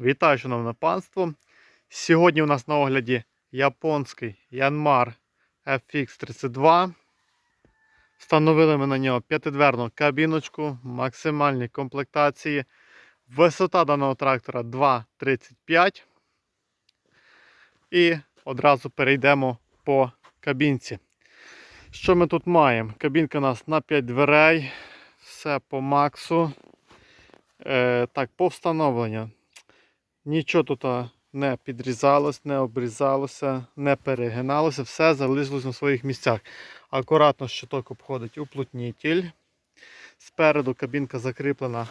Вітаю, шановне панство. Сьогодні у нас на огляді японський Yanmar FX32. Встановили ми на нього п'ятидверну кабіночку, максимальні комплектації. Висота даного трактора 2,35. І одразу перейдемо по кабінці. Що ми тут маємо? Кабінка у нас на 5 дверей. Все по максу. Е, так, по встановленню. Нічого тут не підрізалось, не обрізалося, не перегиналося, все залишилось на своїх місцях. Акуратно щиток обходить уплотнітель. Спереду кабінка закріплена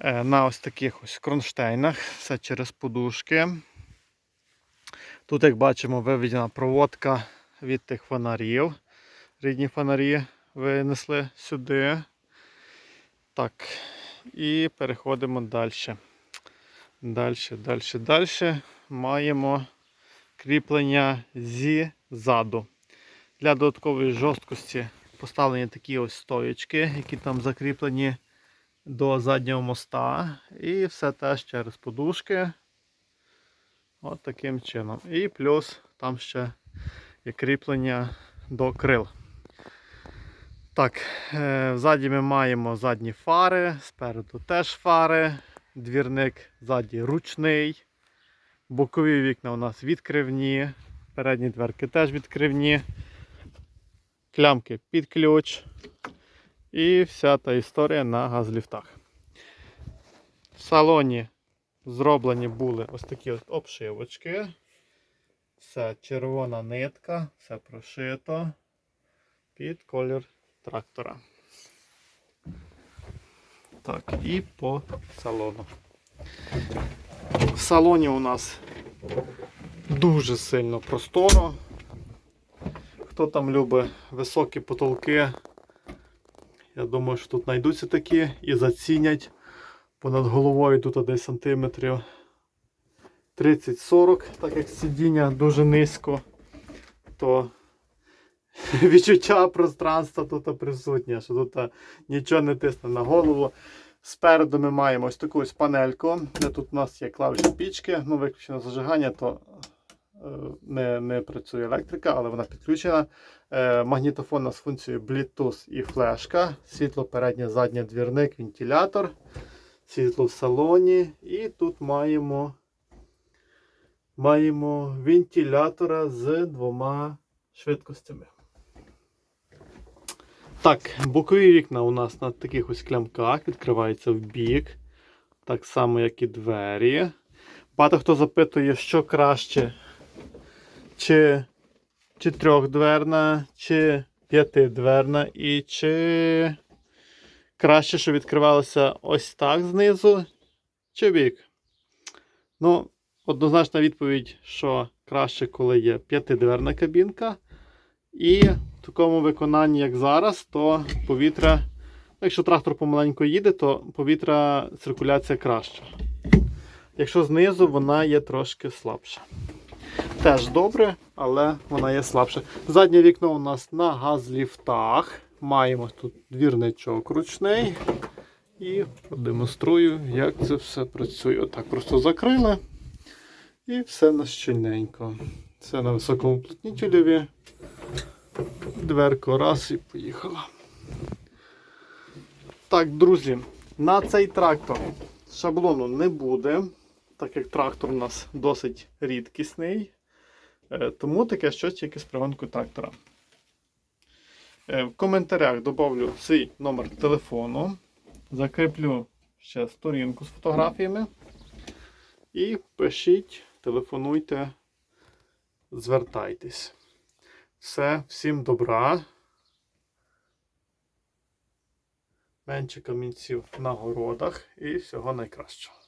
е, на ось таких ось кронштейнах, все через подушки. Тут, як бачимо, виведена проводка від тих фонарів. Рідні фонарі винесли сюди. Так, і переходимо далі. Далі, далі, далі маємо кріплення зі заду. Для додаткової жорсткості поставлені такі ось стоєчки, які там закріплені до заднього моста. І все теж через подушки. От таким чином. І плюс там ще є кріплення до крил. Так, е, ззаді ми маємо задні фари, спереду теж фари. Двірник ззаді ручний. Бокові вікна у нас відкривні. Передні дверки теж відкривні. Клямки під ключ. І вся та історія на газліфтах. В салоні зроблені були ось такі от обшивочки. Все червона нитка, все прошито під колір трактора. Так, і по салону. В салоні у нас дуже сильно просторо. Хто там любить високі потолки, я думаю, що тут знайдуться такі і зацінять. Понад головою тут десь сантиметрів 30-40, так як сидіння дуже низько, то відчуття пространства тут присутнє, що тут нічого не тисне на голову. Спереду ми маємо ось таку ось панельку, де тут у нас є клавіші пічки, ну виключено зажигання, то е, не, не працює електрика, але вона підключена. Е, Магнітофон з функцією Bluetooth і флешка, світло переднє, заднє двірник, вентилятор, світло в салоні. І тут маємо, маємо вентилятора з двома швидкостями. Так, бокові вікна у нас на таких ось клямках відкриваються в бік. Так само, як і двері. Багато хто запитує, що краще, чи, чи трьохдверна, чи п'ятидверна, і чи краще, щоб відкривалося ось так знизу, чи в бік. Ну, однозначна відповідь, що краще, коли є п'ятидверна кабінка. І в такому виконанні, як зараз, то повітря, якщо трактор помаленьку їде, то повітря циркуляція краща. Якщо знизу, вона є трошки слабша. Теж добре, але вона є слабша. Заднє вікно у нас на газліфтах. Маємо тут двірничок ручний. І продемонструю, як це все працює. Отак просто закрили. І все на щільненько. Це на високому плотнітелеві. Дверку раз і поїхала. Так, друзі, на цей трактор шаблону не буде, так як трактор у нас досить рідкісний. Е, Тому таке щось тільки з приводкою трактора. Е, В коментарях додавлю свій номер телефону. Закріплю ще сторінку з фотографіями. І пишіть, телефонуйте, звертайтесь. Все, всім добра. Менше камінців на городах і всього найкращого.